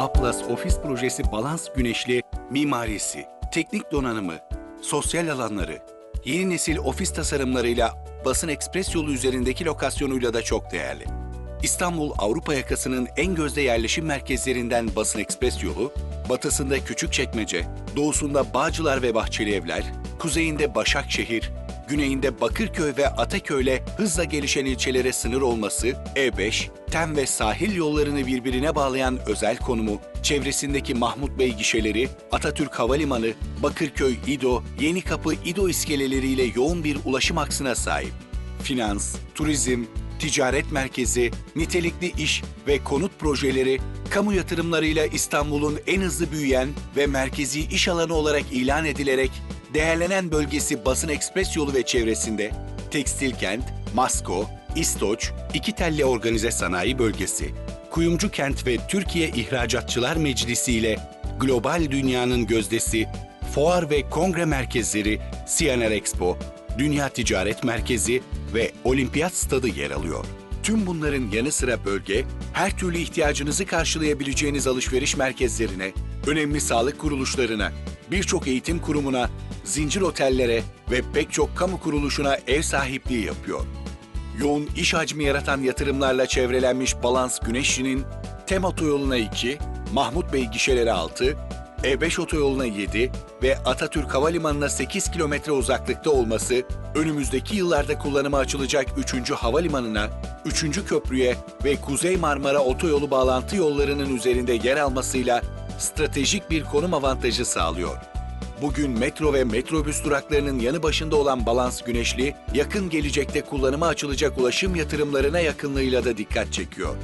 A Plus ofis projesi Balans Güneşli mimarisi, teknik donanımı, sosyal alanları, yeni nesil ofis tasarımlarıyla basın ekspres yolu üzerindeki lokasyonuyla da çok değerli. İstanbul Avrupa yakasının en gözde yerleşim merkezlerinden Basın Ekspres yolu, batısında Küçükçekmece, doğusunda Bağcılar ve Bahçeli Evler, kuzeyinde Başakşehir, güneyinde Bakırköy ve Ataköy'le hızla gelişen ilçelere sınır olması, E5, TEM ve sahil yollarını birbirine bağlayan özel konumu, çevresindeki Mahmut Bey gişeleri, Atatürk Havalimanı, Bakırköy İdo, Yenikapı İdo iskeleleriyle yoğun bir ulaşım aksına sahip. Finans, turizm, ticaret merkezi, nitelikli iş ve konut projeleri, kamu yatırımlarıyla İstanbul'un en hızlı büyüyen ve merkezi iş alanı olarak ilan edilerek değerlenen bölgesi Basın Ekspres yolu ve çevresinde Tekstil Kent, Masko, İstoç, İki Telli Organize Sanayi Bölgesi, Kuyumcu Kent ve Türkiye İhracatçılar Meclisi ile global dünyanın gözdesi, fuar ve kongre merkezleri, CNR Expo, Dünya Ticaret Merkezi ve Olimpiyat Stadı yer alıyor. Tüm bunların yanı sıra bölge, her türlü ihtiyacınızı karşılayabileceğiniz alışveriş merkezlerine, önemli sağlık kuruluşlarına, birçok eğitim kurumuna, zincir otellere ve pek çok kamu kuruluşuna ev sahipliği yapıyor. Yoğun iş hacmi yaratan yatırımlarla çevrelenmiş Balans Güneşli'nin TEM otoyoluna 2, Mahmut Bey gişeleri 6, E5 otoyoluna 7 ve Atatürk Havalimanı'na 8 kilometre uzaklıkta olması, önümüzdeki yıllarda kullanıma açılacak 3. havalimanına, 3. köprüye ve Kuzey Marmara otoyolu bağlantı yollarının üzerinde yer almasıyla stratejik bir konum avantajı sağlıyor. Bugün metro ve metrobüs duraklarının yanı başında olan Balans Güneşli, yakın gelecekte kullanıma açılacak ulaşım yatırımlarına yakınlığıyla da dikkat çekiyor.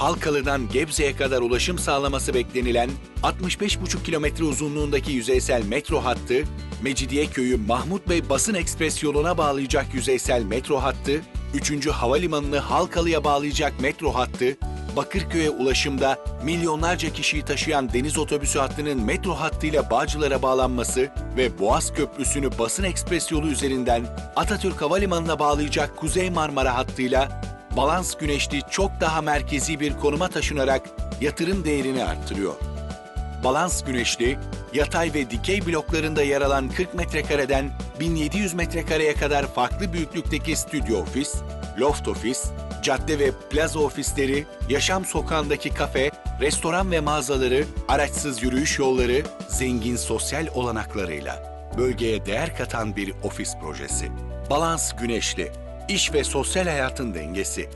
Halkalı'dan Gebze'ye kadar ulaşım sağlaması beklenilen 65,5 kilometre uzunluğundaki yüzeysel metro hattı, Mecidiyeköy'ü Mahmut Bey Basın Ekspres yoluna bağlayacak yüzeysel metro hattı, 3. Havalimanını Halkalı'ya bağlayacak metro hattı, Bakırköy'e ulaşımda milyonlarca kişiyi taşıyan deniz otobüsü hattının metro hattıyla Bağcılar'a bağlanması ve Boğaz Köprüsü'nü basın ekspres yolu üzerinden Atatürk Havalimanı'na bağlayacak Kuzey Marmara hattıyla Balans Güneşli çok daha merkezi bir konuma taşınarak yatırım değerini arttırıyor. Balans Güneşli, yatay ve dikey bloklarında yer alan 40 metrekareden 1700 metrekareye kadar farklı büyüklükteki stüdyo ofis, loft ofis, cadde ve plaza ofisleri, yaşam sokağındaki kafe, restoran ve mağazaları, araçsız yürüyüş yolları, zengin sosyal olanaklarıyla bölgeye değer katan bir ofis projesi. Balans Güneşli, iş ve sosyal hayatın dengesi.